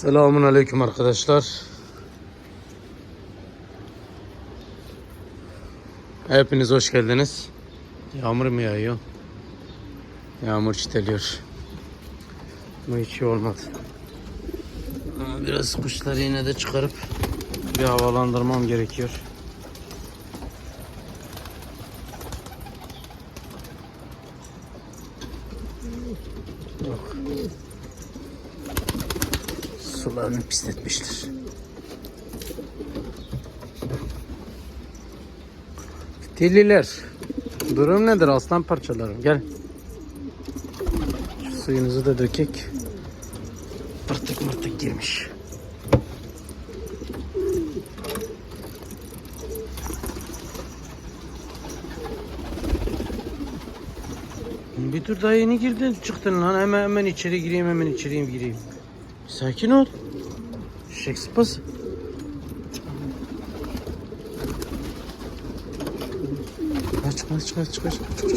Selamun Aleyküm arkadaşlar. Hepiniz hoş geldiniz. Yağmur mu yağıyor? Yağmur çiteliyor. Bu hiç iyi olmadı. Ama Biraz kuşları yine de çıkarıp bir havalandırmam gerekiyor. Yok. Sularını pisletmiştir. Deliler. Durum nedir aslan parçalarım? Gel. Şu suyunuzu da dökek. Pırtık mırtık girmiş. Bir dur daha yeni girdin çıktın lan hemen hemen içeri gireyim hemen içeri gireyim. Sakin ol. Şişek sıpası. Çıkar çıkar çıkar çıkar. Çık çık çık.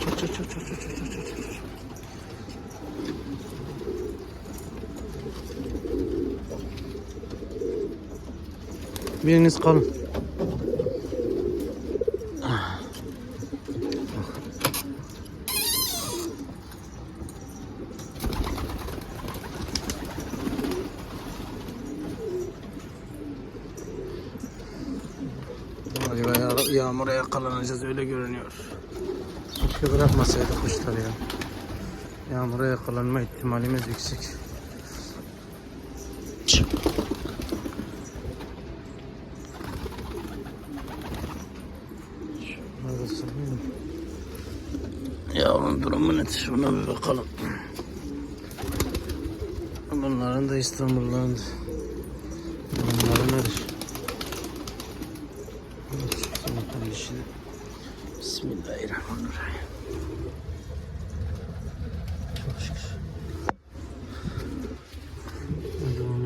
Çık çık çık çık çık çık çık. Biriniz kalın. Keşke bırakmasaydı kuşları ya. Yağmura yakalanma ihtimalimiz yüksek. Yağmur durumu nedir? Buna bir bakalım. Bunların da İstanbul'ların durumları nedir? Şimdi Bismillahirrahmanirrahim. Çok şükür. Devam.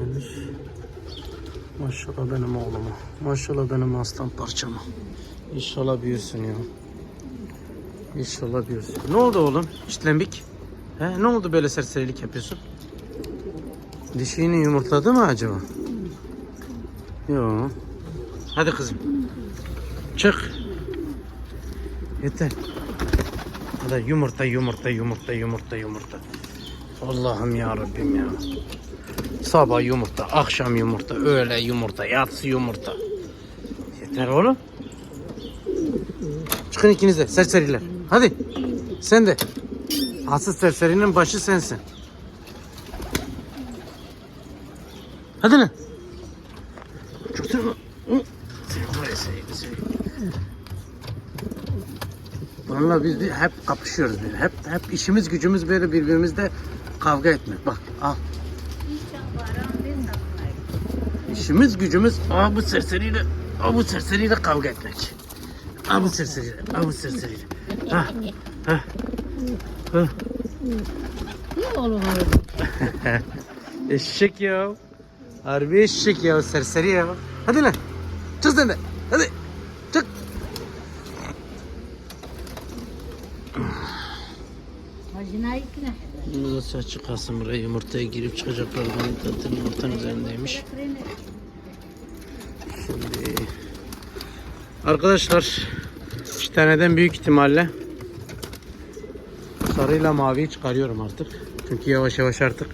Maşallah benim oğluma. Maşallah benim aslan parçama. İnşallah büyürsün ya. İnşallah büyürsün. Ne oldu oğlum? İşlembik. He, ne oldu böyle serserilik yapıyorsun? Dişini yumurtladı mı acaba? Yok. Hadi kızım. Çık. Yeter. Hadi yumurta yumurta yumurta yumurta yumurta. Allah'ım ya Rabbim ya. Sabah yumurta, akşam yumurta, öğle yumurta, yatsı yumurta. Yeter oğlum. Çıkın ikiniz de serseriler. Hadi. Sen de. Asıl serserinin başı sensin. Hadi lan. Çok ya Vallahi biz bir hep kapışıyoruz böyle. Hep hep işimiz gücümüz böyle birbirimizle kavga etmek. Bak al. İşimiz gücümüz aa bu serseriyle aa bu serseriyle kavga etmek. Aa bu serseriyle, aa bu serseriyle. Ha, ha, ha. Eşek ya. Harbi eşek ya serseri ya. Hadi lan. Çık sen de. Hadi. Çık. Bunu da çıkarsın buraya yumurtaya girip çıkacaklar. Ben zaten yumurtanın üzerindeymiş. Şimdi arkadaşlar iki taneden büyük ihtimalle sarıyla maviyi çıkarıyorum artık. Çünkü yavaş yavaş artık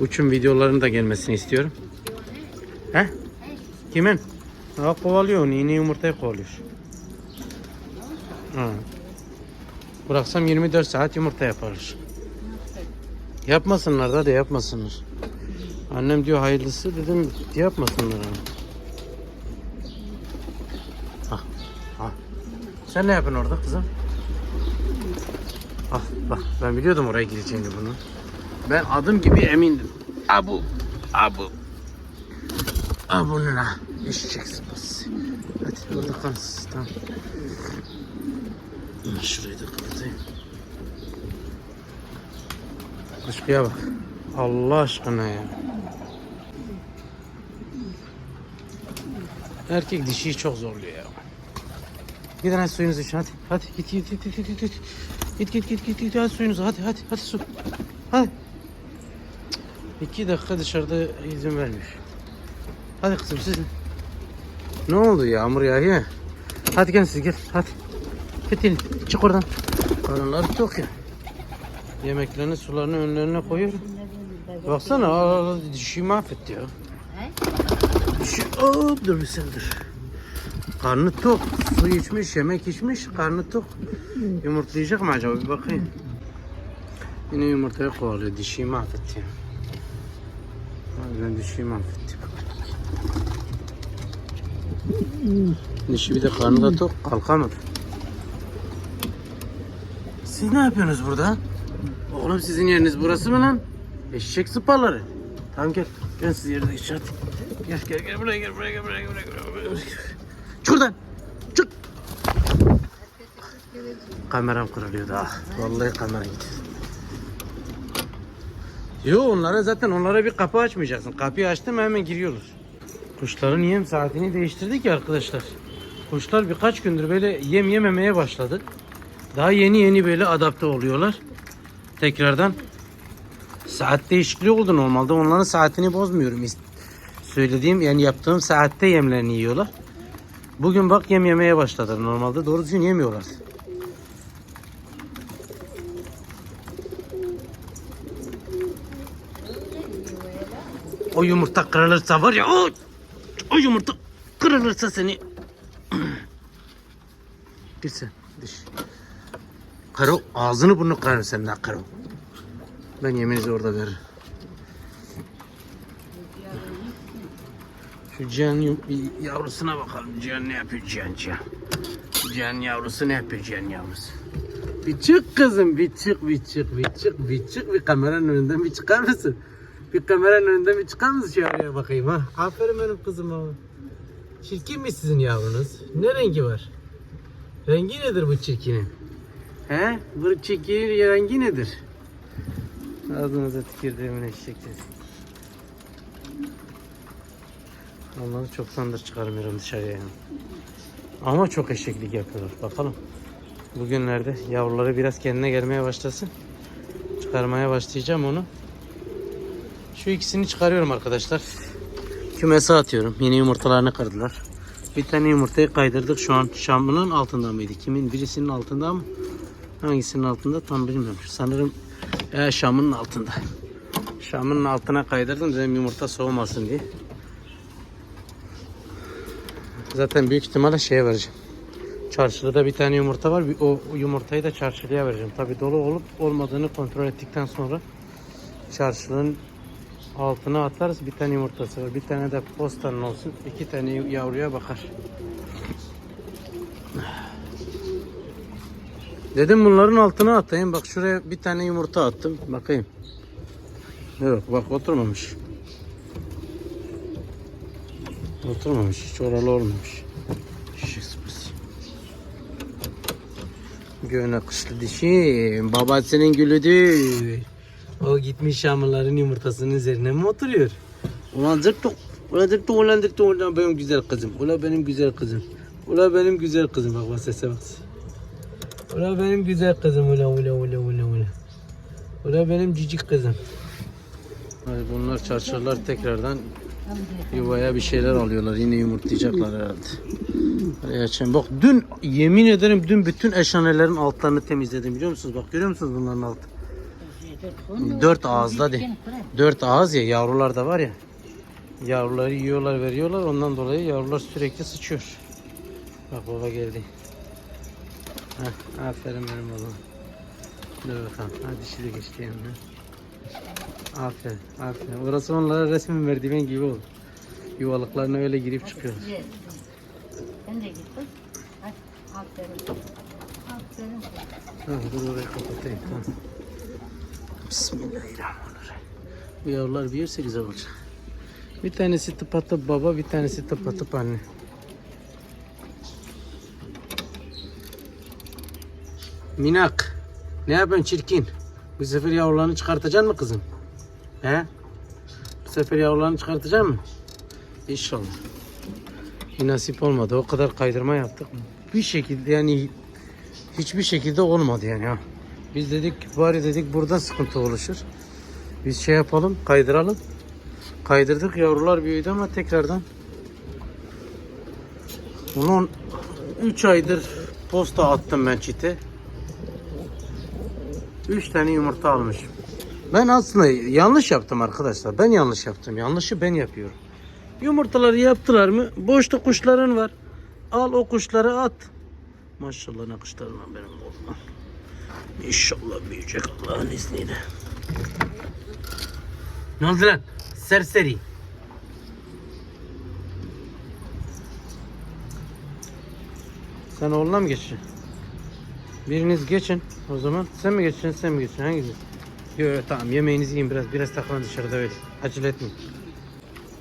uçum videolarının da gelmesini istiyorum. He? Kimin? Ha kovalıyor onu. Yine yumurtayı kovalıyor. Ha. Bıraksam 24 saat yumurta yaparır. Yapmasınlar da de yapmasınlar. Annem diyor hayırlısı dedim yapmasınlar ama. Ah, ah. Sen ne yapıyorsun orada kızım? Ah bak ben biliyordum oraya gireceğini bunun. Ben adım gibi emindim. Abu, abu. Abunla eşeceksin bas. Hadi orada kalsın tamam. Şurayı da kapatayım. Kuşkuya bak. Allah aşkına ya. Erkek dişiyi çok zorluyor ya. Gidin hadi suyunuzu için hadi. Hadi git git git git git git. Git git git git git hadi suyunuzu hadi hadi hadi su. Hadi. İki dakika dışarıda izin vermiyor. Hadi kızım siz. Ne oldu yağmur yağıyor. Hadi gel siz gel hadi. Fitil çık oradan. Karınları tok ya. Yemeklerini sularını önlerine koyuyor. Baksana aa, dişi mahvetti ya. Dişi hop dur bir sen dur. Karnı tok. Su içmiş, yemek içmiş, karnı tok. Yumurtlayacak mı acaba bir bakayım. Yine yumurtaya kovalıyor. Dişiyi mahvetti. Harbiden dişiyi mahvetti. Dişi bir de karnı da tok. Kalkamadı. Siz ne yapıyorsunuz burada? Oğlum sizin yeriniz burası mı lan? Eşek sıpaları. Tamam gel. Ben sizi yerde hadi. Gel gel gel buraya gel buraya gel buraya gel buraya gel buraya. gel. Çık. Kameram kırılıyordu ah. Vallahi kamera gitti. Yo onlara zaten onlara bir kapı açmayacaksın. Kapıyı açtım hemen giriyorlar. Kuşların yem saatini değiştirdik ya arkadaşlar. Kuşlar birkaç gündür böyle yem yememeye başladı. Daha yeni yeni böyle adapte oluyorlar. Tekrardan saat değişikliği oldu normalde. Onların saatini bozmuyorum. Söylediğim yani yaptığım saatte yemlerini yiyorlar. Bugün bak yem yemeye başladılar. Normalde doğru düzgün yemiyorlar. O yumurta kırılırsa var ya o, o yumurta kırılırsa seni Gitsin. Karo ağzını burnunu kırarım senden karo. Ben yemeğinizi orada veririm. Şu Cihan yavrusuna bakalım. Cihan ne yapıyor Cihan Cihan? Cihan yavrusu ne yapıyor Cihan yavrusu? Bir çık kızım bir çık bir çık bir çık bir çık bir kameranın önünden bir çıkar mısın? Bir kameranın önünden bir çıkar mısın şuraya bakayım ha? Aferin benim kızıma. Çirkin mi sizin yavrunuz? Ne rengi var? Rengi nedir bu çirkinin? He? Bu çirkinin rengi nedir? Ağzınıza tükürdüğümün eşekleri. Onları çoktandır çıkarmıyorum dışarıya. yani. Ama çok eşeklik yapıyorlar. Bakalım. Bugünlerde yavruları biraz kendine gelmeye başlasın. Çıkarmaya başlayacağım onu. Şu ikisini çıkarıyorum arkadaşlar. Kümese atıyorum. Yeni yumurtalarını kırdılar. Bir tane yumurtayı kaydırdık. Şu an şamının altında mıydı? Kimin? Birisinin altında mı? Hangisinin altında tam bilmiyorum. Sanırım e, şamının altında. Şamının altına kaydırdım dedim yumurta soğumasın diye. Zaten büyük ihtimalle şeye vereceğim. Çarşıda bir tane yumurta var. O yumurtayı da çarşılıya vereceğim. Tabi dolu olup olmadığını kontrol ettikten sonra çarşının altına atarız. Bir tane yumurtası var. Bir tane de postanın olsun. İki tane yavruya bakar. Dedim bunların altına atayım. Bak şuraya bir tane yumurta attım. Bakayım. Yok bak oturmamış. Oturmamış. Hiç oralı olmamış. Göğüne kışlı dişim. Babasının gülüdür. O gitmiş şamırların yumurtasının üzerine mi oturuyor? Ulan zırttık. Ulan zırttık ulan zırttık ulan benim güzel kızım. Ulan benim güzel kızım. Ulan benim güzel kızım. Bak bak sese bak. Ulan benim güzel kızım. Ulan ulan ulan ulan ulan. Ulan benim cicik kızım. Bunlar çarşırlar tekrardan yuvaya bir şeyler alıyorlar. Yine yumurtlayacaklar herhalde. Açayım. Bak dün yemin ederim dün bütün eşanelerin altlarını temizledim biliyor musunuz? Bak görüyor musunuz bunların altı? Dört ağızda de. Dört ağız ya yavrular da var ya. Yavruları yiyorlar veriyorlar ondan dolayı yavrular sürekli sıçıyor. Bak baba geldi. Heh, aferin benim oğlum. Dur bakalım. Hadi şimdi geçti yanına. Aferin, aferin. Orası onlara resmen merdiven gibi oldu. Yuvalıklarına öyle girip çıkıyor. Güzel. Sen de git kız. Hadi. Aferin. Aferin. Dur orayı kapatayım. Tamam. Bismillahirrahmanirrahim. Bu yavrular büyürse güzel olacak. Bir tanesi tıpatıp baba, bir tanesi tıpatıp anne. Minak. Ne yapıyorsun çirkin? Bu sefer yavrularını çıkartacaksın mı kızım? He? Bu sefer yavrularını çıkartacaksın mı? İnşallah. Bir nasip olmadı. O kadar kaydırma yaptık. Bir şekilde yani hiçbir şekilde olmadı yani ha. Biz dedik bari dedik burada sıkıntı oluşur. Biz şey yapalım, kaydıralım. Kaydırdık yavrular büyüdü ama tekrardan. Ulan 3 aydır posta attım ben çite. 3 tane yumurta almışım. Ben aslında yanlış yaptım arkadaşlar. Ben yanlış yaptım. Yanlışı ben yapıyorum. Yumurtaları yaptılar mı? Boşta kuşların var. Al o kuşları at. Maşallah ne kuşlarım var benim oğlum. İnşallah büyüyecek Allah'ın izniyle. Ne oldu lan? Serseri. Sen oğluna mı geçeceksin? Biriniz geçin o zaman. Sen mi geçeceksin sen mi geçeceksin? Hangisi? Yok yok tamam yemeğinizi yiyin biraz. Biraz takılın dışarıda öyle. Acele etmeyin.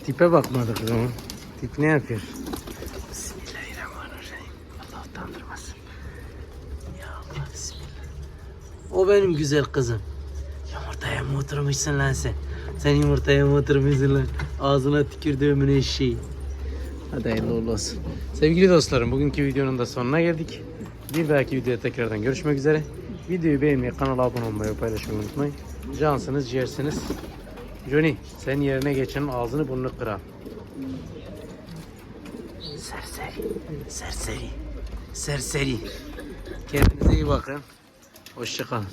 Tipe bakmadık zaman. Tip ne yapıyor? Bismillahirrahmanirrahim. Allah utandırmasın. Ya Allah. O benim güzel kızım. Yumurtaya mı oturmuşsun lan sen? Sen yumurtaya mı oturmuşsun lan? Ağzına tükürdüğümün eşeği. Hadi hayırlı olsun. Sevgili dostlarım bugünkü videonun da sonuna geldik. Bir dahaki videoda tekrardan görüşmek üzere. Videoyu beğenmeyi, kanala abone olmayı paylaşmayı unutmayın. Cansınız, ciğersiniz. Johnny sen yerine geçenin ağzını burnunu kırar. Serseri, serseri, serseri. Kendinize iyi bakın. Hoşçakalın.